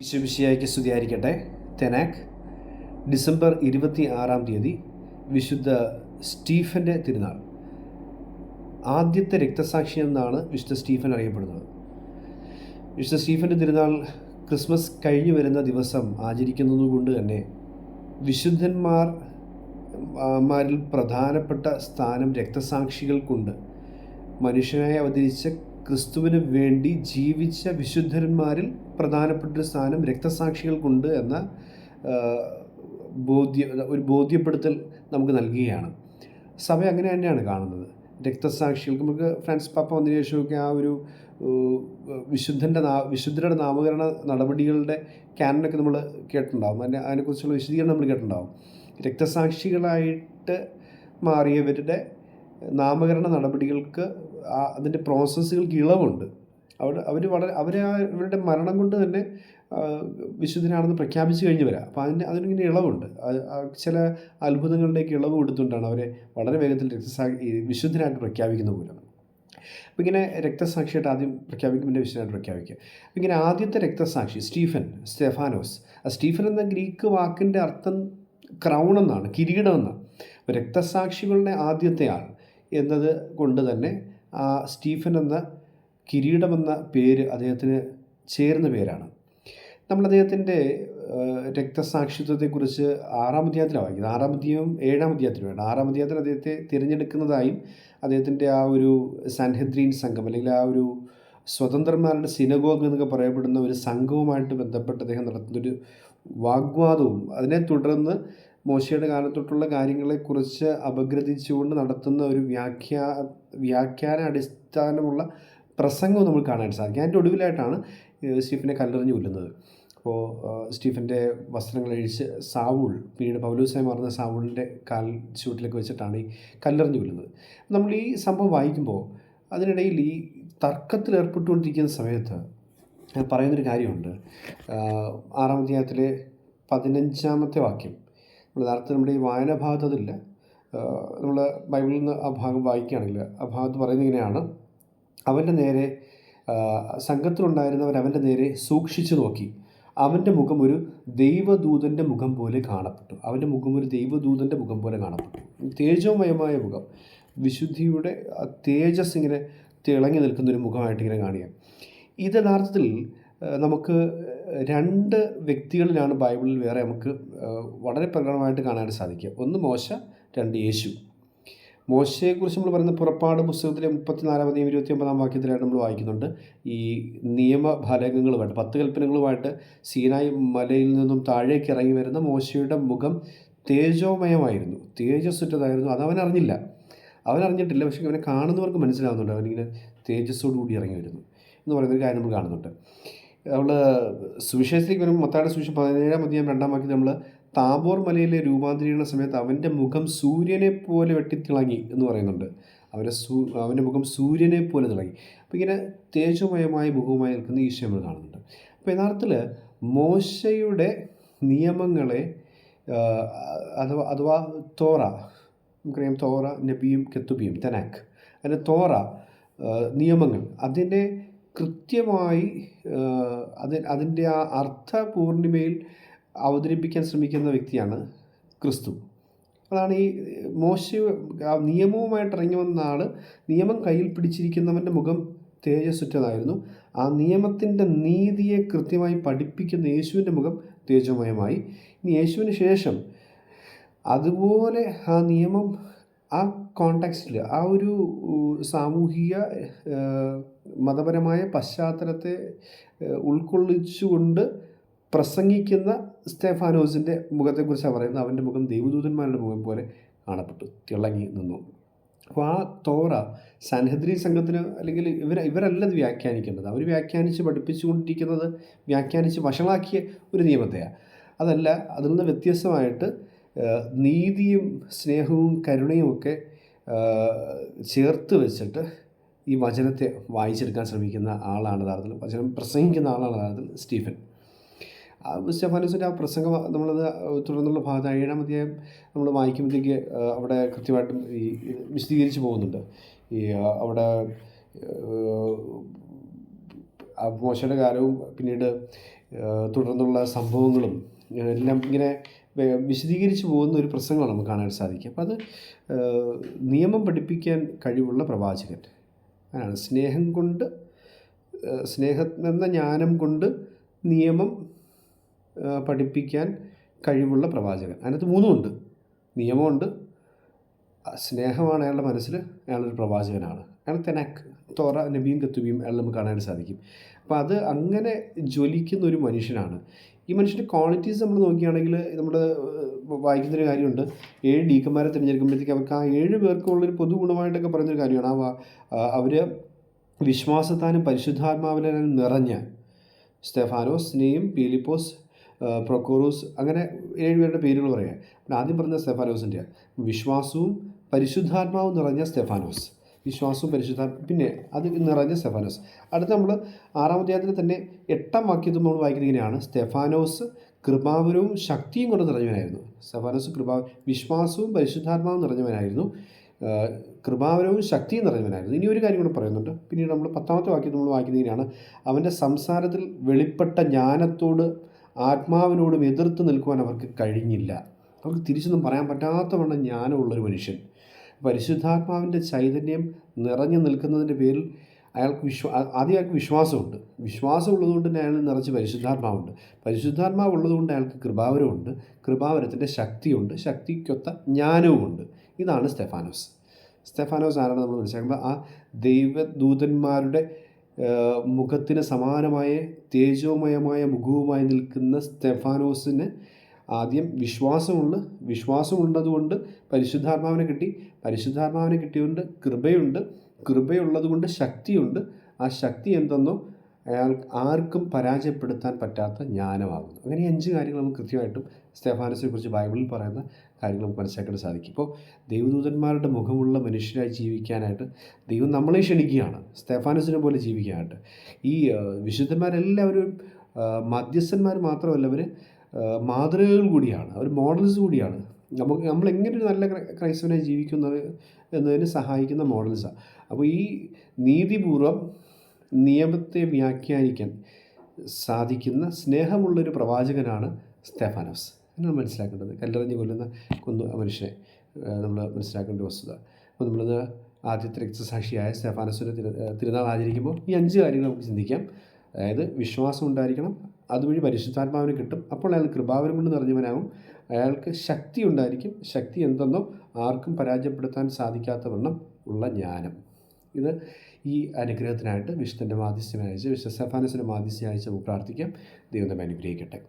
വിശ്വവിഷയായിക്ക് സ്തുതിയായിരിക്കട്ടെ. തെനാക്ക് ഡിസംബർ ഇരുപത്തി ആറാം തീയതി വിശുദ്ധ സ്റ്റീഫന്റെ തിരുനാൾ. ആദ്യത്തെ രക്തസാക്ഷി എന്നാണ് വിശുദ്ധ സ്റ്റീഫൻ അറിയപ്പെടുന്നത്. വിശുദ്ധ സ്റ്റീഫന്റെ തിരുനാൾ ക്രിസ്മസ് കഴിഞ്ഞു വരുന്ന ദിവസം ആചരിക്കുന്നതുകൊണ്ട് തന്നെ വിശുദ്ധന്മാർ മാരിൽ പ്രധാനപ്പെട്ട സ്ഥാനം രക്തസാക്ഷികൾക്കുണ്ട്. മനുഷ്യനായി അവതരിച്ച ക്രിസ്തുവിന് വേണ്ടി ജീവിച്ച വിശുദ്ധന്മാരിൽ പ്രധാനപ്പെട്ട ഒരു സ്ഥാനം രക്തസാക്ഷികൾക്കുണ്ട് എന്ന ബോധ്യ ഒരു ബോധ്യപ്പെടുത്തൽ നമുക്ക് നൽകുകയാണ്. സഭ അങ്ങനെ തന്നെയാണ് കാണുന്നത്. രക്തസാക്ഷികൾക്ക് നമുക്ക് ഫ്രാൻസ് പാപ്പ വന്നതിന് ശേഷമൊക്കെ ആ ഒരു വിശുദ്ധന്റെ നാ വിശുദ്ധരുടെ നാമകരണ നടപടികളുടെ ക്യാനൊക്കെ നമ്മൾ കേട്ടിട്ടുണ്ടാകും അതിനെ അതിനെക്കുറിച്ചുള്ള വിശദീകരണം നമ്മൾ കേട്ടിട്ടുണ്ടാകും രക്തസാക്ഷികളായിട്ട് മാറിയവരുടെ നാമകരണ നടപടികൾക്ക് അതിന്റെ പ്രോസസ്സുകൾക്ക് ഇളവുണ്ട്. അവർ അവർ വളരെ അവർ ആ ഇവരുടെ മരണം കൊണ്ട് തന്നെ വിശുദ്ധനാണെന്ന് പ്രഖ്യാപിച്ചു കഴിഞ്ഞ് വരാം. അപ്പോൾ അതിന് അതിനിങ്ങനെ ഇളവുണ്ട്. ചില അത്ഭുതങ്ങളിലേക്ക് ഇളവ് കൊടുത്തുകൊണ്ടാണ് അവരെ വളരെ വേഗത്തിൽ രക്തസാ വിശുദ്ധനായിട്ട് പ്രഖ്യാപിക്കുന്ന പോലും അപ്പോൾ ഇങ്ങനെ രക്തസാക്ഷിയായിട്ട് ആദ്യം പ്രഖ്യാപിക്കും പിന്നെ വിശുദ്ധനായിട്ട് പ്രഖ്യാപിക്കുക അപ്പോൾ ഇങ്ങനെ ആദ്യത്തെ രക്തസാക്ഷി സ്റ്റീഫൻ സ്റ്റെഫാനോസ്. ആ സ്റ്റീഫൻ എന്ന ഗ്രീക്ക് വാക്കിന്റെ അർത്ഥം ക്രൗൺ എന്നാണ് കിരീടം എന്നാണ്. രക്തസാക്ഷികളുടെ ആദ്യത്തെ ആൾ എന്നത് കൊണ്ട് തന്നെ സ്റ്റീഫൻ എന്ന കിരീടമെന്ന പേര് അദ്ദേഹത്തിന് ചേർന്ന പേരാണ്. നമ്മൾ അദ്ദേഹത്തിന്റെ രക്തസാക്ഷിത്വത്തെക്കുറിച്ച് ആറാം അധ്യായത്തിലാണ് വായിക്കുന്നത്. ആറാം അധ്യായം ഏഴാം അധ്യായത്തിലും വേണം ആറാം അധ്യായത്തിൽ അദ്ദേഹത്തെ തിരഞ്ഞെടുക്കുന്നതായും അദ്ദേഹത്തിന്റെ ആ ഒരു സൻഹദ്രീൻ സംഘം അല്ലെങ്കിൽ ആ ഒരു സ്വതന്ത്രന്മാരുടെ സിനഗോഗ് എന്നൊക്കെ പറയപ്പെടുന്ന ഒരു സംഘവുമായിട്ട് ബന്ധപ്പെട്ട് അദ്ദേഹം നടത്തുന്നൊരു വാഗ്വാദവും അതിനെ തുടർന്ന് മോശയുടെ കാലത്തൊട്ടുള്ള കാര്യങ്ങളെക്കുറിച്ച് അപഗ്രഥിച്ചുകൊണ്ട് നടത്തുന്ന ഒരു വ്യാഖ്യാ വ്യാഖ്യാന അടിസ്ഥാനമുള്ള പ്രസംഗവും നമ്മൾ കാണാൻ സാധിക്കും. അതിന്റെ ഒടുവിലായിട്ടാണ് സ്റ്റീഫനെ കല്ലെറിഞ്ഞു കൊല്ലുന്നത്. അപ്പോൾ സ്റ്റീഫന്റെ വസ്ത്രങ്ങൾ അഴിച്ച് സാവുൾ പിന്നീട് പൗലൂസായി മാറുന്ന സാവുളിന്റെ കാൽ ചൂട്ടിലൊക്കെ വെച്ചിട്ടാണ് ഈ കല്ലെറിഞ്ഞു കൊല്ലുന്നത്. നമ്മൾ ഈ സംഭവം വായിക്കുമ്പോൾ അതിനിടയിൽ ഈ തർക്കത്തിൽ ഏർപ്പെട്ടുകൊണ്ടിരിക്കുന്ന സമയത്ത് പറയുന്നൊരു കാര്യമുണ്ട്. ആറാം അധ്യായത്തിലെ പതിനഞ്ചാമത്തെ വാക്യം. നേരത്തെ നമ്മുടെ ഈ വായന ഭാഗത്ത് അതില്ല നമ്മൾ ബൈബിളിൽ നിന്ന് ആ ഭാഗം വായിക്കുകയാണെങ്കിൽ ആ ഭാഗത്ത് പറയുന്നത് ഇങ്ങനെയാണ്. അവന്റെ നേരെ സംഘത്തിലുണ്ടായിരുന്നവർ അവന്റെ നേരെ സൂക്ഷിച്ചു നോക്കി. അവന്റെ മുഖം ഒരു ദൈവദൂതന്റെ മുഖം പോലെ കാണപ്പെട്ടു. അവന്റെ മുഖം ഒരു ദൈവദൂതന്റെ മുഖം പോലെ കാണപ്പെട്ടു. തേജോമയമായ മുഖം. വിശുദ്ധിയുടെ തേജസ് ഇങ്ങനെ തിളങ്ങി നിൽക്കുന്ന ഒരു മുഖമായിട്ട് ഇങ്ങനെ കാണുക. ഇത് യഥാർത്ഥത്തിൽ നമുക്ക് രണ്ട് വ്യക്തികളിലാണ് ബൈബിളിൽ വേറെ നമുക്ക് വളരെ പ്രകടമായിട്ട് കാണാൻ സാധിക്കുക. ഒന്ന് മോശ രണ്ട് യേശു. മോശയെക്കുറിച്ച് നമ്മൾ പറയുന്ന പുറപ്പാട് പുസ്തകത്തിലെ മുപ്പത്തിനാലാമതെയും ഇരുപത്തി ഒമ്പതാം വാക്യത്തിലായിട്ട് നമ്മൾ വായിക്കുന്നുണ്ട്. ഈ നിയമഫലകങ്ങളുമായിട്ട് പത്ത് കൽപ്പനകളുമായിട്ട് സീനായി മലയിൽ നിന്നും താഴേക്ക് ഇറങ്ങി വരുന്ന മോശയുടെ മുഖം തേജോമയമായിരുന്നു. തേജസ്സുറ്റതായിരുന്നു. അത് അവൻ അറിഞ്ഞില്ല. അവൻ അറിഞ്ഞിട്ടില്ല. പക്ഷേ അവനെ കാണുന്നവർക്ക് മനസ്സിലാവുന്നുണ്ട്. അവനിങ്ങനെ തേജസ്സോടു കൂടി ഇറങ്ങി വരുന്നു എന്ന് പറയുന്ന ഒരു കാര്യം നമ്മൾ കാണുന്നുണ്ട്. നമ്മൾ സുവിശേഷത്തിലേക്ക് വരുമ്പോൾ മത്തായുടെ സുവിശേഷം പതിനേഴാം അധ്യായം രണ്ടാം വാക്യം നമ്മൾ താബോർ മലയിലെ രൂപാന്തരീകരണ സമയത്ത് അവന്റെ മുഖം സൂര്യനെ പോലെ വെട്ടിത്തിളങ്ങി എന്ന് പറയുന്നുണ്ട്. അവരെ സൂ അവന്റെ മുഖം സൂര്യനെ പോലെ തിളങ്ങി. അപ്പോൾ ഇങ്ങനെ തേജോമയമായ മുഖവുമായി നിൽക്കുന്ന ഈശോ നമ്മൾ കാണുന്നുണ്ട്. അപ്പോൾ യഥാർത്ഥത്തിൽ മോശയുടെ നിയമങ്ങളെ അഥവാ അഥവാ തോറ നമുക്കറിയാം തോറ നബിയും കെത്തുബിയും തെനാക്ക് അതിന്റെ തോറ നിയമങ്ങൾ അതിനെ കൃത്യമായി അത് അതിന്റെ ആ അർത്ഥ പൂർണിമയിൽ അവതരിപ്പിക്കാൻ ശ്രമിക്കുന്ന വ്യക്തിയാണ് ക്രിസ്തു. അതാണ് ഈ മോശ നിയമവുമായിട്ട് ഇറങ്ങി വന്ന ആൾ നിയമം കയ്യിൽ പിടിച്ചിരിക്കുന്നവന്റെ മുഖം തേജസ്സുറ്റതായിരുന്നു. ആ നിയമത്തിന്റെ നീതിയെ കൃത്യമായി പഠിപ്പിക്കുന്ന യേശുവിന്റെ മുഖം തേജോമയമായി. ഇനി യേശുവിന് ശേഷം അതുപോലെ ആ നിയമം ആ കോണ്ടാക്സ്റ്റിൽ ആ ഒരു സാമൂഹിക മതപരമായ പശ്ചാത്തലത്തെ ഉൾക്കൊള്ളിച്ചുകൊണ്ട് പ്രസംഗിക്കുന്ന സ്റ്റെഫാനോസിന്റെ മുഖത്തെക്കുറിച്ചാണ് പറയുന്നത്. അവന്റെ മുഖം ദൈവദൂതന്മാരുടെ മുഖം പോലെ കാണപ്പെട്ടു തിളങ്ങി നിന്നു. അപ്പോൾ ആ തോറ സൻഹദ്രി സംഘത്തിന് അല്ലെങ്കിൽ ഇവർ ഇവരല്ല വ്യാഖ്യാനിക്കേണ്ടത്. അവർ വ്യാഖ്യാനിച്ച് പഠിപ്പിച്ചുകൊണ്ടിരിക്കുന്നത് വ്യാഖ്യാനിച്ച് വഷളാക്കിയ ഒരു നിയമത്തെയാണ് അതല്ല അതിൽ നിന്ന് വ്യത്യസ്തമായിട്ട് നീതിയും സ്നേഹവും കരുണയും ഒക്കെ ചേർത്ത് വെച്ചിട്ട് ഈ വചനത്തെ വായിച്ചെടുക്കാൻ ശ്രമിക്കുന്ന ആളാണ് യഥാർത്ഥത്തിൽ വചനം പ്രസംഗിക്കുന്ന ആളാണ് യഥാർത്ഥത്തിൽ സ്റ്റീഫൻ. സ്റ്റെഫാനോസിന്റെ ആ പ്രസംഗം നമ്മളത് തുടർന്നുള്ള ഭാഗത്ത് ഏഴാം അധ്യായം നമ്മൾ വായിക്കുമ്പോഴത്തേക്ക് അവിടെ കൃത്യമായിട്ടും ഈ വിശദീകരിച്ച് പോകുന്നുണ്ട്. ഈ അവിടെ മോശയുടെ കാലവും പിന്നീട് തുടർന്നുള്ള സംഭവങ്ങളും എല്ലാം ഇങ്ങനെ വിശദീകരിച്ച് പോകുന്ന ഒരു പ്രസംഗമാണ് നമുക്ക് കാണാൻ സാധിക്കുക. അപ്പോൾ അത് നിയമം പഠിപ്പിക്കാൻ കഴിവുള്ള പ്രവാചകൻ. അങ്ങനെയാണ് സ്നേഹം കൊണ്ട് സ്നേഹം എന്ന ജ്ഞാനം കൊണ്ട് നിയമം പഠിപ്പിക്കാൻ കഴിവുള്ള പ്രവാചകൻ. അതിനകത്ത് മൂന്നുമുണ്ട് നിയമമുണ്ട്. സ്നേഹമാണ് അയാളുടെ മനസ്സിൽ. അയാളൊരു പ്രവാചകനാണ്. അയാൾ തെനാക്ക്. തോറ നബിയും കത്തുബിയും അയാൾ നമുക്ക് കാണാൻ സാധിക്കും. അപ്പോൾ അത് അങ്ങനെ ജ്വലിക്കുന്ന ഒരു മനുഷ്യനാണ്. ഈ മനുഷ്യന്റെ ക്വാളിറ്റീസ് നമ്മൾ നോക്കുകയാണെങ്കിൽ നമ്മൾ വായിക്കുന്നൊരു കാര്യമുണ്ട്. ഏഴ് ഡീക്കന്മാരെ തിരഞ്ഞെടുക്കുമ്പോഴത്തേക്ക് അവർക്ക് ആ ഏഴ് പേർക്കുള്ളൊരു പൊതു ഗുണമായിട്ടൊക്കെ പറയുന്നൊരു കാര്യമാണ്. ആ അവർ വിശ്വാസത്താനും പരിശുദ്ധാത്മാവിനും നിറഞ്ഞ സ്റ്റെഫാനോസ് നെയും പീലിപ്പോസ് പ്രൊക്കോറോസ് അങ്ങനെ ഏഴ് പേരുടെ പേരുകൾ പറയാം ആദ്യം പറഞ്ഞ സ്റ്റെഫാനോസിന്റെ വിശ്വാസവും പരിശുദ്ധാത്മാവും നിറഞ്ഞ സ്റ്റെഫാനോസ്. വിശ്വാസവും പരിശുദ്ധ പിന്നെ അത് നിറഞ്ഞ സ്റ്റെഫാനോസ്. അടുത്ത നമ്മൾ ആറാം അധ്യായത്തിൽ തന്നെ എട്ടാം വാക്യത്തിൽ നമ്മൾ വായിക്കുന്നത് ഇങ്ങനെയാണ്. സ്റ്റെഫാനോസ് കൃപാവരവും ശക്തിയും കൊണ്ട് നിറഞ്ഞവനായിരുന്നു. സ്റ്റെഫാനോസ് കൃപാ വിശ്വാസവും പരിശുദ്ധാത്മാവും നിറഞ്ഞവനായിരുന്നു. കൃപാവരവും ശക്തിയും നിറഞ്ഞവനായിരുന്നു. ഇനി ഒരു കാര്യം കൂടെ പറയുന്നുണ്ട്. പിന്നീട് നമ്മൾ പത്താമത്തെ വാക്യത്തിൽ നമ്മൾ വായിക്കുന്നതിനാണ് അവന്റെ സംസാരത്തിൽ വെളിപ്പെട്ട ജ്ഞാനത്തോട് ആത്മാവിനോടും എതിർത്ത് നിൽക്കുവാൻ അവർക്ക് കഴിഞ്ഞില്ല. അവർക്ക് തിരിച്ചൊന്നും പറയാൻ പറ്റാത്തവണ്ണം ജ്ഞാനമുള്ളൊരു മനുഷ്യൻ. പരിശുദ്ധാത്മാവിന്റെ ചൈതന്യം നിറഞ്ഞു നിൽക്കുന്നതിന്റെ പേരിൽ അയാൾക്ക് വിശ്വാ ആദ്യം അയാൾക്ക് വിശ്വാസമുണ്ട്. വിശ്വാസം ഉള്ളതുകൊണ്ട് തന്നെ അയാൾ നിറച്ച് പരിശുദ്ധാത്മാവുണ്ട്. പരിശുദ്ധാത്മാവ് ഉള്ളതുകൊണ്ട് അയാൾക്ക് കൃപാവരമുണ്ട് കൃപാവരത്തിന്റെ ശക്തിയുണ്ട്. ശക്തിക്കൊത്ത ജ്ഞാനവുമുണ്ട്. ഇതാണ് സ്റ്റെഫാനോസ്. സ്റ്റെഫാനോസ് ആരാണ് നമ്മൾ മനസ്സിലാക്കുമ്പോൾ? ആ ദൈവദൂതന്മാരുടെ മുഖത്തിന് സമാനമായ തേജോമയമായ മുഖവുമായി നിൽക്കുന്ന സ്റ്റെഫാനോസിന് ആദ്യം വിശ്വാസമുണ്ട്. വിശ്വാസമുള്ളതുകൊണ്ട് പരിശുദ്ധാത്മാവിനെ കിട്ടി. പരിശുദ്ധാത്മാവിനെ കിട്ടിയതുകൊണ്ട് കൃപയുണ്ട്. കൃപയുള്ളതുകൊണ്ട് ശക്തിയുണ്ട്. ആ ശക്തി എന്തെന്നോ അയാൾ ആർക്കും പരാജയപ്പെടുത്താൻ പറ്റാത്ത ജ്ഞാനമാകുന്നു. അങ്ങനെ അഞ്ച് കാര്യങ്ങൾ നമുക്ക് കൃത്യമായിട്ടും സ്റ്റെഫാനസിനെ കുറിച്ച് ബൈബിളിൽ പറയുന്ന കാര്യങ്ങൾ നമുക്ക് മനസ്സിലാക്കാൻ സാധിക്കും. ഇപ്പോൾ ദൈവദൂതന്മാരുടെ മുഖമുള്ള മനുഷ്യരായി ജീവിക്കാനായിട്ട് ദൈവം നമ്മളെ ക്ഷണിക്കുകയാണ്. സ്റ്റെഫാനസിനെ പോലെ ജീവിക്കാനായിട്ട്. ഈ വിശുദ്ധന്മാരെല്ലാവരും മധ്യസ്ഥന്മാർ മാത്രമല്ല അവർ മാതൃകകൾ കൂടിയാണ്. അവർ മോഡൽസ് കൂടിയാണ്. നമുക്ക് നമ്മൾ എങ്ങനെ ഒരു നല്ല ക്രൈസ്തവനെ ജീവിക്കുന്നത് എന്നതിന് സഹായിക്കുന്ന മോഡൽസാണ് അപ്പോൾ ഈ നീതിപൂർവം നിയമത്തെ വ്യാഖ്യാനിക്കാൻ സാധിക്കുന്ന സ്നേഹമുള്ളൊരു പ്രവാചകനാണ് സ്റ്റെഫാനോസ് എന്നാണ് മനസ്സിലാക്കേണ്ടത്? കല്ലെറിഞ്ഞ് കൊല്ലുന്ന കൊന്നു മനുഷ്യനെ നമ്മൾ മനസ്സിലാക്കേണ്ട വസ്തുത. അപ്പോൾ നമ്മളിന്ന് ആദ്യത്തെ രക്തസാക്ഷിയായ സ്റ്റെഫാനോസിന്റെ തിരു തിരുനാൾ ആചരിക്കുമ്പോൾ ഈ അഞ്ച് കാര്യങ്ങൾ നമുക്ക് ചിന്തിക്കാം. അതായത് വിശ്വാസം ഉണ്ടായിരിക്കണം അതുവഴി പരിശുദ്ധാത്മാവിന് കിട്ടും. അപ്പോൾ അയാൾ കൃപാവരം കൊണ്ട് നിറഞ്ഞവനാകും. അയാൾക്ക് ശക്തി ഉണ്ടായിരിക്കും. ശക്തി എന്തെന്നോ ആർക്കും പരാജയപ്പെടുത്താൻ സാധിക്കാത്ത വണ്ണം ഉള്ള ജ്ഞാനം. ഇത് ഈ അനുഗ്രഹത്തിനായിട്ട് വിശുദ്ധ സ്റ്റെഫാനസിന്റെ മാധ്യസ്ഥ്യം അയച്ച് പ്രാർത്ഥിക്കാം. ദൈവം നമ്മെ അനുഗ്രഹിക്കട്ടെ.